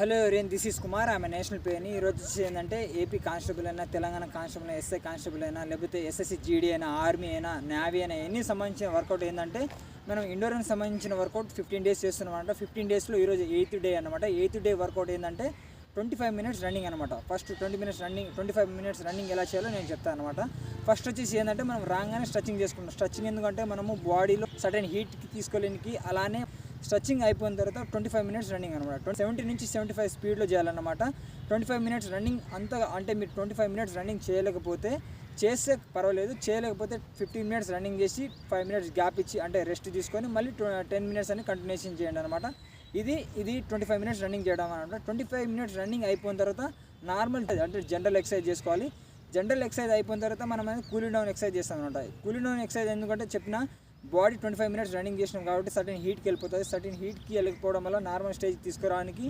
Hello రేన్ this is Kumar. ఆమె national పేని ఈరోజు వచ్చి ఏంటంటే ఏపీ కానిస్టేబుల్ అయినా తెలంగాణ కానిస్టేబుల్ అయినా ఎస్ఐ కానిస్టేబుల్ అయినా లేకపోతే ఎస్ఎస్సి జీడీ అయినా ఆర్మీ అయినా నేవీ అయినా ఎన్ని సంబంధించిన వర్కౌట్ ఏంటంటే మనం ఇండోర్కి సంబంధించిన వర్కౌట్ ఫిఫ్టీన్ డేస్ చేస్తున్నాం అనమాట ఫిఫ్టీన్ డేస్లో ఈరోజు ఎయిత్ డే అనమాట ఎయిత్ డే వర్కౌట్ ఏంటంటే ట్వంటీ ఫైవ్ మినిట్స్ రన్నింగ్ అనమాట first twenty minutes running twenty five minutes running ఎలా చేయాలో నేను చెప్తాను అనమాట ఫస్ట్ వచ్చేసి ఏంటంటే మనం రాగానే స్ట్రెచ్చింగ్ చేసుకుంటాం. స్ట్రెచ్చింగ్ ఎందుకంటే మనము బాడీలో సడన్ హీట్కి తీసుకోలేనికి అలానే స్ట్రెచ్చింగ్ అయిపోయిన తర్వాత ట్వంటీ ఫైవ్ మినిట్స్ రన్నింగ్ అనమాట సెవెంటీ నుంచి సెవెంటీ ఫైవ్ స్పీడ్లో చేయాలన్నమాట. ట్వంటీ ఫైవ్ మినిట్స్ రన్నింగ్ అంత అంటే మీరు ట్వంటీ ఫైవ్ మినిట్స్ రన్నింగ్ చేయలేకపోతే చేస్తే పర్వాలేదు. చేయలేకపోతే ఫిఫ్టీన్ మినిట్స్ రన్నింగ్ చేసి ఫైవ్ మినిట్స్ గ్యాప్ ఇచ్చి అంటే రెస్ట్ తీసుకొని మళ్ళీ టెన్ మినిట్స్ అని కంటిన్యూషన్ చేయండి అనమాట ఇది ఇది ట్వంటీ ఫైవ్ మినిట్స్ రన్నింగ్ చేయడం అనమాట ట్వంటీ ఫైవ్ మినిట్స్ రన్నింగ్ అయిపోయిన తర్వాత నార్మల్ అంటే జనరల్ ఎక్సర్సైజ్ చేసుకోవాలి. జనరల్ ఎక్సర్సైజ్ అయిపోయిన తర్వాత మనం అనేది కూలింగ్ డౌన్ ఎక్సర్సైజ్ చేస్తాం అనమాట కూలింగ్ డౌన్ ఎక్సర్సైజ్ ఎందుకంటే చెప్పిన body twenty five minutes running చేసినాం కాబట్టి సర్టెన్ హీట్కి వెళ్ళిపోతుంది. సర్టెన్ హీట్కి వెళ్ళకపోవడం వల్ల నార్మల్ స్టేజ్ తీసుకురావడానికి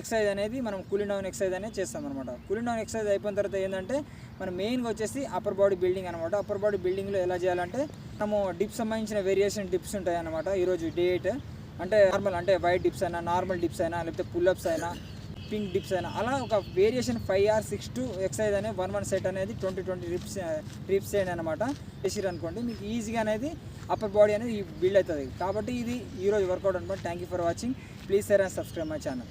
ఎక్సర్సైజ్ అనేది మనం కూలింగ్ డౌన్ ఎక్సర్సైజ్ అనేది చేస్తాం అనమాట కూలింగ్ డౌన్ ఎక్సర్సైజ్ అయిపోయిన తర్వాత ఏంటంటే మనం మెయిన్గా వచ్చేసి అప్పర్ బాడీ బిల్డింగ్ అనమాట అప్పర్ బాడీ బిల్డింగ్లో ఎలా చేయాలంటే మనము డిప్స్ సంబంధించిన వేరియేషన్ డిప్స్ ఉంటాయి అనమాట ఈరోజు డేట్ అంటే నార్మల్ అంటే వైట్ డిప్స్ అయినా నార్మల్ డిప్స్ అయినా లేకపోతే పుల్అప్స్ అయినా పింక్ డిప్స్ అయినా. అలా ఒక variation five or six to exercise అనేది వన్ వన్ సెట్ అనేది ట్వంటీ ట్వంటీ రిప్స్ రిప్స్ చేయండి అనమాట చేసిరు అనుకోండి మీకు ఈజీగా అనేది అప్పర్ బాడీ అనేది బిల్డ్ అవుతుంది. కాబట్టి ఇది ఈరోజు వర్కౌట్ అనమాట thank you for watching please sir and subscribe my channel